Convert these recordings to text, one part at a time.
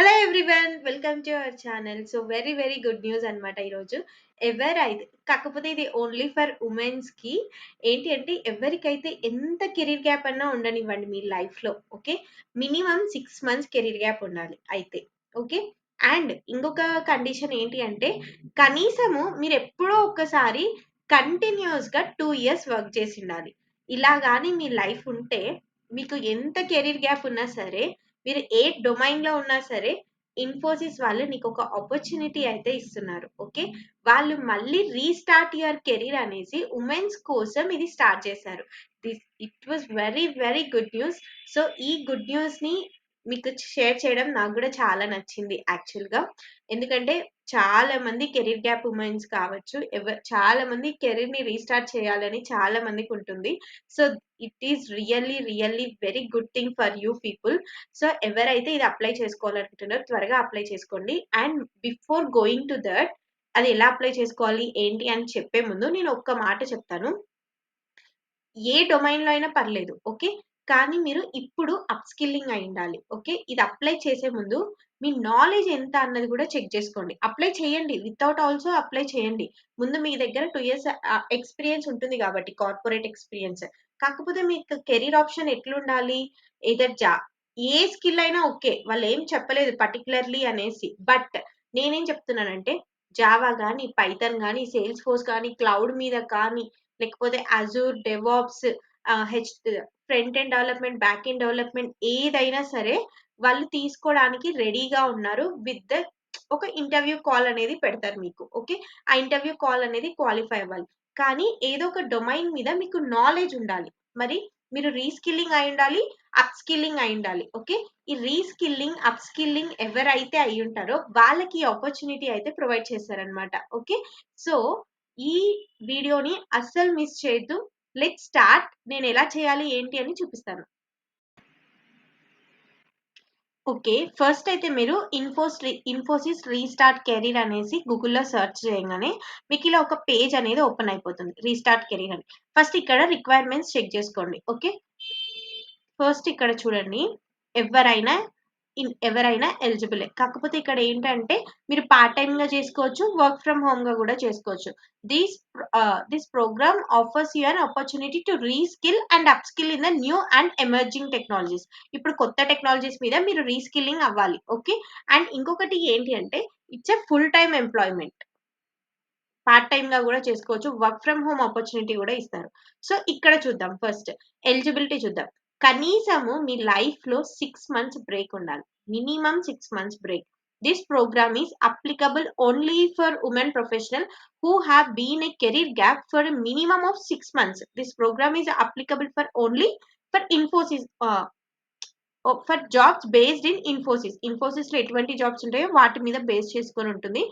Hello everyone welcome to our channel so very very good news అనమాట ఈరోజు ఎవరైతే కాకపోతే ఇది ఓన్లీ ఫర్ ఉమెన్స్కి ఏంటి అంటే ఎవరికైతే ఎంత కెరీర్ గ్యాప్ అన్నా ఉండనివ్వండి మీ లైఫ్లో okay minimum six months career gap ఉండాలి అయితే ఓకే అండ్ ఇంకొక కండిషన్ ఏంటి అంటే కనీసము మీరు ఎప్పుడో ఒకసారి కంటిన్యూస్గా టూ ఇయర్స్ వర్క్ చేసి ఉండాలి. ఇలా కానీ మీ లైఫ్ ఉంటే మీకు ఎంత కెరీర్ గ్యాప్ ఉన్నా సరే మీరు ఏ డొమైన్లో ఉన్నా సరే ఇన్ఫోసిస్ వాళ్ళు నీకు ఒక ఆపర్చునిటీ అయితే ఇస్తున్నారు ఓకే వాళ్ళు మళ్ళీ రీస్టార్ట్ యువర్ కెరీర్ అనేసి ఉమెన్స్ కోసం ఇది స్టార్ట్ చేశారు. This it was very very good news so ఈ గుడ్ న్యూస్ని మీకు షేర్ చేయడం నాకు కూడా చాలా నచ్చింది యాక్చువల్గా ఎందుకంటే చాలా మంది కెరీర్ గ్యాప్ ఉమెన్స్ కావచ్చు ఎవ చాలా మంది కెరీర్ని రీస్టార్ట్ చేయాలని చాలా మందికి ఉంటుంది. So it is really really very good thing for you people. So ఎవరైతే ఇది అప్లై చేసుకోవాలనుకుంటున్నారో త్వరగా అప్లై చేసుకోండి. And before going to that అది ఎలా అప్లై చేసుకోవాలి ఏంటి అని చెప్పే ముందు నేను ఒక్క మాట చెప్తాను. ఏ డొమైన్లో అయినా పర్లేదు ఓకే? కానీ మీరు ఇప్పుడు అప్స్కిల్లింగ్ అయి ఉండాలి ఓకే? ఇది అప్లై చేసే ముందు మీ నాలెడ్జ్ ఎంత అన్నది కూడా చెక్ చేసుకోండి. అప్లై చేయండి వితౌట్ ఆల్సో అప్లై చేయండి. ముందు మీ దగ్గర టూ ఇయర్స్ ఎక్స్పీరియన్స్ ఉంటుంది కాబట్టి కార్పొరేట్ ఎక్స్పీరియన్స్ కాకపోతే మీకు కెరీర్ ఆప్షన్ ఎట్లుండాలి? ఏదర్ జా ఏ స్కిల్ అయినా ఓకే వాళ్ళు ఏం చెప్పలేదు పర్టికులర్లీ అనేసి. బట్ నేనేం చెప్తున్నానంటే జావా కానీ పైథన్ కానీ సేల్స్ ఫోర్స్ కానీ క్లౌడ్ మీద కానీ లేకపోతే Azure DevOps H front end development back end development ఏదైనా సరే వాళ్ళు తీసుకోవడానికి రెడీగా ఉన్నారు విత్ ద ఒక ఇంటర్వ్యూ కాల్ అనేది పెడతారు మీకు ఓకే? ఆ ఇంటర్వ్యూ కాల్ అనేది క్వాలిఫై అవ్వాలి. కానీ ఏదో ఒక డొమైన్ మీద మీకు నాలెడ్జ్ ఉండాలి. మరి మీరు రీస్కిల్లింగ్ అయి ఉండాలి అప్ స్కిల్లింగ్ అయి ఉండాలి ఓకే? ఈ రీస్కిల్లింగ్ అప్ స్కిల్లింగ్ ఎవరైతే అయి ఉంటారో వాళ్ళకి ఆపర్చునిటీ అయితే ప్రొవైడ్ చేస్తారనమాట ఓకే? సో ఈ వీడియోని అస్సలు మిస్ చేయొద్దు. లెట్ స్టార్ట్ నేను ఎలా చేయాలి ఏంటి అని చూపిస్తాను. ఓకే ఫస్ట్ అయితే మీరు ఇన్ఫోస్ ఇన్ఫోసిస్ రీస్టార్ట్ కెరీర్ అనేసి గూగుల్లో సెర్చ్ చేయగానే మీకు ఇలా ఒక పేజ్ అనేది ఓపెన్ అయిపోతుంది రీస్టార్ట్ కెరీర్ అని. ఫస్ట్ ఇక్కడ రిక్వైర్మెంట్స్ చెక్ చేసుకోండి ఓకే. ఫస్ట్ ఇక్కడ చూడండి ఎవరైనా ఎవరైనా ఎలిజిబుల్. కాకపోతే ఇక్కడ ఏంటంటే మీరు పార్ట్ టైమ్గా చేసుకోవచ్చు వర్క్ ఫ్రమ్ హోమ్గా కూడా చేసుకోవచ్చు. This this program offers you an opportunity to reskill and upskill in the new and emerging technologies ఇప్పుడు కొత్త టెక్నాలజీస్ మీద మీరు రీస్కిల్లింగ్ అవ్వాలి ఓకే అండ్ ఇంకొకటి ఏంటి అంటే it's a full time employment part టైమ్గా కూడా చేసుకోవచ్చు వర్క్ ఫ్రమ్ హోమ్ ఆపర్చునిటీ కూడా ఇస్తారు. సో ఇక్కడ చూద్దాం ఫస్ట్ ఎలిజిబిలిటీ చూద్దాం. కనీసము మీ లైఫ్లో సిక్స్ మంత్స్ బ్రేక్ ఉండాలి minimum six months break this program is applicable only for women professional who have been a career gap for minimum of six months this program is applicable for only for Infosys for jobs based in Infosys ఇన్ఫోసిస్లో ఎటువంటి jobs ఉంటాయో వాటి మీద base చేసుకొని ఉంటుంది.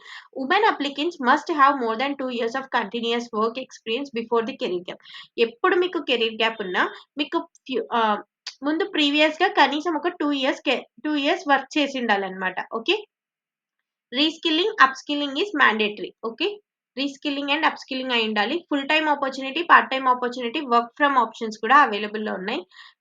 Women applicants must have more than two years of continuous work experience before the career gap ఎప్పుడు మీకు career gap ఉన్నా మీకు ముందు ప్రీవియస్గా కనీసం ఒక two years two years work చేసి ఉండాలన్నమాట. Okay reskilling upskilling is mandatory okay reskilling and upskilling అయి ఉండాలి. Full time opportunity part time opportunity work from options కూడా అవైలబుల్లో ఉన్నాయి.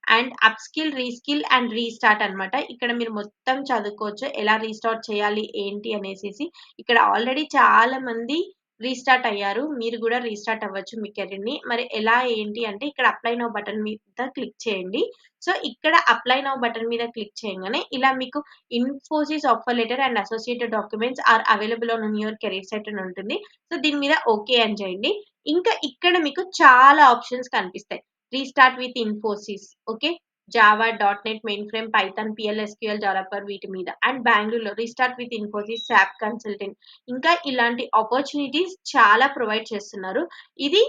And up skill reskill and restart అనమాట ఇక్కడ మీరు మొత్తం చదువుకోవచ్చు. ఎలా రీస్టార్ట్ చేయాలి ఏంటి అనేసి ఇక్కడ ఆల్రెడీ చాలా మంది రీస్టార్ట్ అయ్యారు. మీరు కూడా రీస్టార్ట్ అవ్వచ్చు మీ కెరీర్ని. మరి ఎలా ఏంటి అంటే ఇక్కడ అప్లై నౌ బటన్ మీద క్లిక్ చేయండి. సో ఇక్కడ అప్లై నౌ బటన్ మీద క్లిక్ చేయగానే ఇలా మీకు Infosys offer letter and associated documents are available on your career site అని ఉంటుంది. సో దీని మీద ఓకే అని చేయండి. ఇంకా ఇక్కడ మీకు చాలా ఆప్షన్స్ కనిపిస్తాయి. Restart with Infosys. Okay? Java dot net mainframe Python PL SQL developer వీటి మీద. అండ్ బెంగళూరులో restart with Infosys SAP consultant ఇంకా ఇలాంటి ఆపర్చునిటీస్ చాలా ప్రొవైడ్ చేస్తున్నారు. ఇది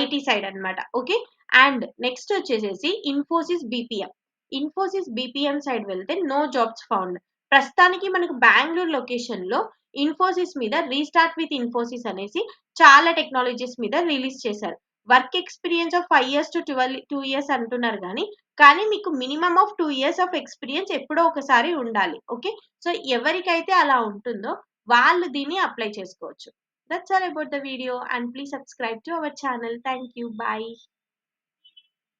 ఐటీ సైడ్ అనమాట ఓకే అండ్ నెక్స్ట్ వచ్చేసేసి Infosys BPM Infosys BPM side వెళ్తే నో జాబ్స్ ఫౌండ్ ప్రస్తుతానికి మనకు బెంగళూరు లొకేషన్లో ఇన్ఫోసిస్ మీద రీస్టార్ట్ విత్ ఇన్ఫోసిస్ అనేసి చాలా టెక్నాలజీస్ మీద రిలీజ్ చేశారు. Work experience of five years to twelve two years అంటున్నారు కానీ కానీ మీకు minimum of two years of experience ఎప్పుడో ఒకసారి ఉండాలి ఓకే? సో ఎవరికైతే అలా ఉంటుందో వాళ్ళు దీన్ని అప్లై చేసుకోవచ్చు. That's all about the video and please subscribe to our channel thank you bye